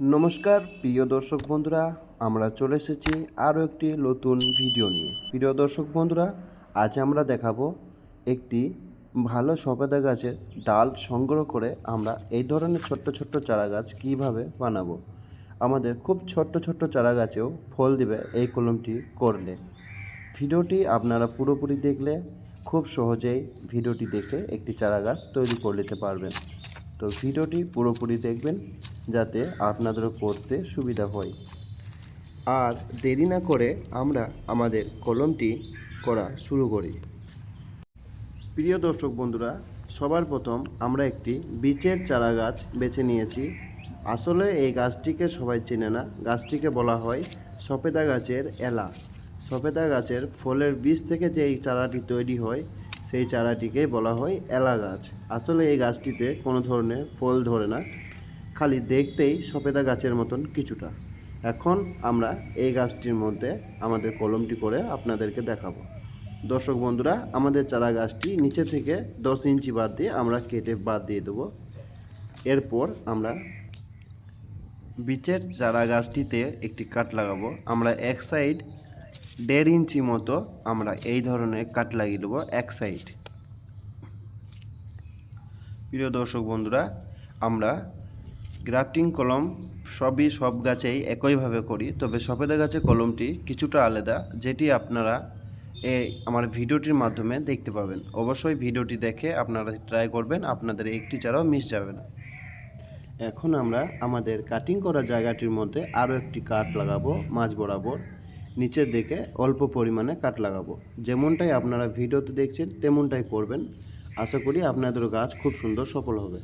নমস্কার, প্রিয় দর্শক বন্ধুরা, আমরা চলে এসেছি আরও একটি নতুন ভিডিও নিয়ে। প্রিয় দর্শক বন্ধুরা, আজ আমরা দেখাবো একটি ভালো সবেদা গাছের ডাল সংগ্রহ করে আমরা এই ধরনের ছোট্ট ছোট্ট চারা গাছ কীভাবে বানাবো। আমাদের খুব ছোট্ট ছোট্ট চারা গাছেও ফল দিবে এই কলমটি করলে। ভিডিওটি আপনারা পুরোপুরি দেখলে খুব সহজেই ভিডিওটি দেখে একটি চারা গাছ তৈরি করে নিতে পারবেন। তো ভিডিওটি পুরোপুরি দেখবেন যাতে আপনাদেরও করতে সুবিধা হয়। আর দেরি না করে আমরা আমাদের কলমটি করা শুরু করি। প্রিয় দর্শক বন্ধুরা, সবার প্রথম আমরা একটি বীচের চারা গাছ বেছে নিয়েছি। আসলে এই গাছটিকে সবাই চেনে না। গাছটিকে বলা হয় সফেদা গাছের এলা। সফেদা গাছের ফলের বীজ থেকে যে এই চারাটি তৈরি হয় সেই চারাটিকে বলা হয় এলা গাছ। আসলে এই গাছটিতে কোনো ধরনের ফল ধরে না, খালি দেখতেই সফেদা গাছের মতন কিছুটা। এখন আমরা এই গাছটির মধ্যে আমাদের কলমটি করে আপনাদেরকে দেখাবো। দর্শক বন্ধুরা, আমাদের চারা গাছটি নিচে থেকে দশ ইঞ্চি বাদ দিয়ে আমরা কেটে বাদ দিয়ে দেবো। এরপর আমরা বিচের চারা গাছটিতে একটি কাট লাগাবো। আমরা এক সাইড দেড় ইঞ্চি মতো আমরা এই ধরনের কাট লাগিয়ে দেবো এক সাইড। প্রিয় দর্শক বন্ধুরা, আমরা গ্রাফটিং কলম সবই সব গাছেই একইভাবে করি, তবে সফেদা গাছের কলমটি কিছুটা আলাদা, যেটি আপনারা এই আমার ভিডিওটির মাধ্যমে দেখতে পাবেন। অবশ্যই ভিডিওটি দেখে আপনারা ট্রাই করবেন, আপনাদের একটি চারাও মিস যাবে না। এখন আমরা আমাদের কাটিং করা জায়গাটির মধ্যে আরও একটি কাঠ লাগাবো, মাছ বরাবর। নিচের দিকে অল্প পরিমাণে কাঠ লাগাবো। যেমনটাই আপনারা ভিডিওতে দেখছেন, তেমনটাই করবেন। আশা করি আপনাদের গাছ খুব সুন্দর সফল হবে।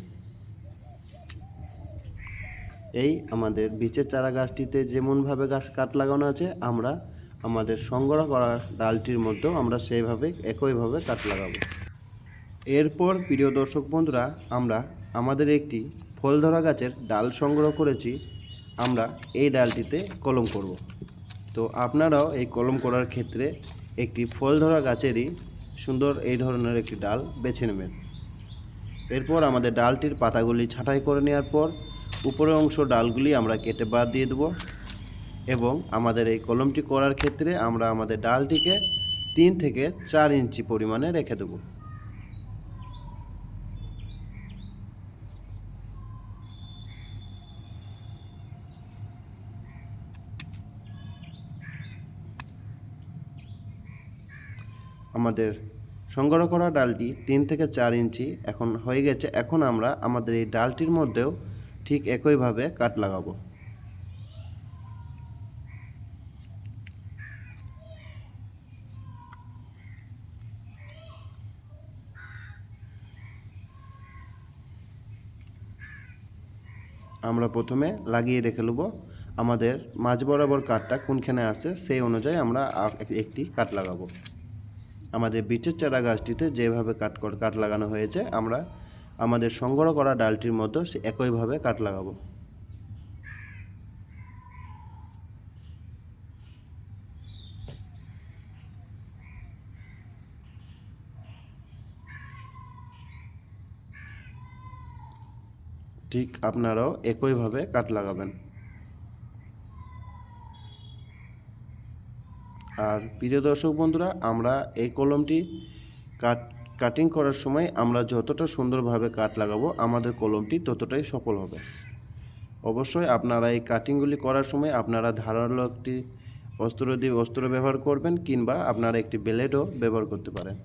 এই আমাদের বীচের চারা গাছটিতে যেমনভাবে গাছ কাঠ লাগানো আছে, আমরা আমাদের সংগ্রহ করা ডালটির মধ্যেও আমরা সেইভাবে, একইভাবে কাঠ লাগাবো। এরপর প্রিয় দর্শক বন্ধুরা, আমরা আমাদের একটি ফল ধরা গাছের ডাল সংগ্রহ করেছি। আমরা এই ডালটিতে কলম করব। তো আপনারাও এই কলম করার ক্ষেত্রে একটি ফল ধরা গাছেরই সুন্দর এই ধরনের একটি ডাল বেছে নেবেন। এরপর আমাদের ডালটির পাতাগুলি ছাঁটাই করে নেওয়ার পর উপরের অংশ ডালগুলি আমরা কেটে বাদ দিয়ে দেবো এবং আমাদের এই কলমটি করার ক্ষেত্রে আমরা আমাদের ডালটিকে তিন থেকে চার ইঞ্চি পরিমাণে রেখে দেবো। আমাদের সংগ্রহ করা ডালটি তিন থেকে চার ইঞ্চি এখন হয়ে গেছে। এখন আমরা আমাদের এই ডালটির মধ্যেও ঠিক একইভাবে কাট লাগাবো। আমরা প্রথমে লাগিয়ে রেখে নেব। আমাদের মাঝ বরাবর কাঠটা কোনখানে আছে সেই অনুযায়ী আমরা একটি কাঠ লাগাবো। আমাদের বিচের চারা গাছটিতে যেভাবে কাট কাঠ লাগানো হয়েছে, আমরা আমাদের সংগ্রহ করা ডালটির মধ্যে একইভাবে কাঠ লাগাবো। ঠিক আপনারাও একইভাবে কাঠ লাগাবেন। আর প্রিয় দর্শক বন্ধুরা, আমরা এই কলমটি কাট কাটিং করার সময় আমরা যতটা সুন্দরভাবে কাট লাগাবো, আমাদের কলমটি ততটাই সফল হবে। অবশ্যই আপনারা এই কাটিংগুলি করার সময় আপনারা ধারালো একটি অস্ত্র দিয়ে অস্ত্র ব্যবহার করবেন কিংবা আপনারা একটি ব্লেডও ব্যবহার করতে পারেন।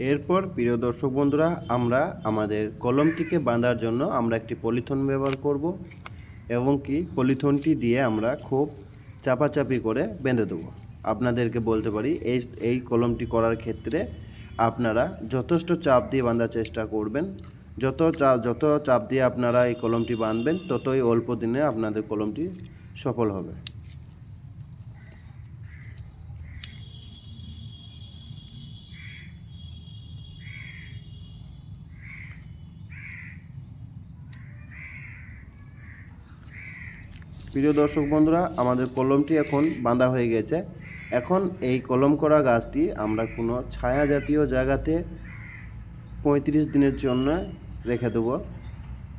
এরপর, প্রিয় দর্শক বন্ধুরা, আমরা আমাদের কলমটিকে বাঁধার জন্য আমরা একটি পলিথন ব্যবহার করব এবং কি পলিথনটি দিয়ে আমরা খুব চাপাচাপি করে বেঁধে দেবো। আপনাদেরকে বলতে পারি, এই এই কলমটি করার ক্ষেত্রে আপনারা যথেষ্ট চাপ দিয়ে বাঁধার চেষ্টা করবেন। যত চাপ যত চাপ দিয়ে আপনারা এই কলমটি বাঁধবেন, ততই অল্প দিনে আপনাদের কলমটি সফল হবে। প্রিয় দর্শক বন্ধুরা, আমাদের কলমটি এখন বাঁধা হয়ে গেছে। এখন এই কলম করা গাছটি আমরা কোনো ছায়া জাতীয় জায়গাতে পঁয়ত্রিশ দিনের জন্য রেখে দেবো।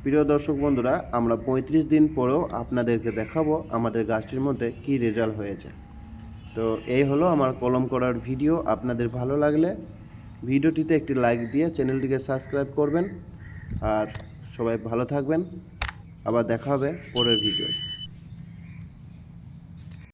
প্রিয় দর্শক বন্ধুরা, আমরা পঁয়ত্রিশ দিন পরেও আপনাদেরকে দেখাবো আমাদের গাছটির মধ্যে কী রেজাল্ট হয়েছে। তো এই হলো আমার কলম করার ভিডিও। আপনাদের ভালো লাগলে ভিডিওটিতে একটি লাইক দিয়ে চ্যানেলটিকে সাবস্ক্রাইব করবেন। আর সবাই ভালো থাকবেন। আবার দেখা হবে পরের ভিডিও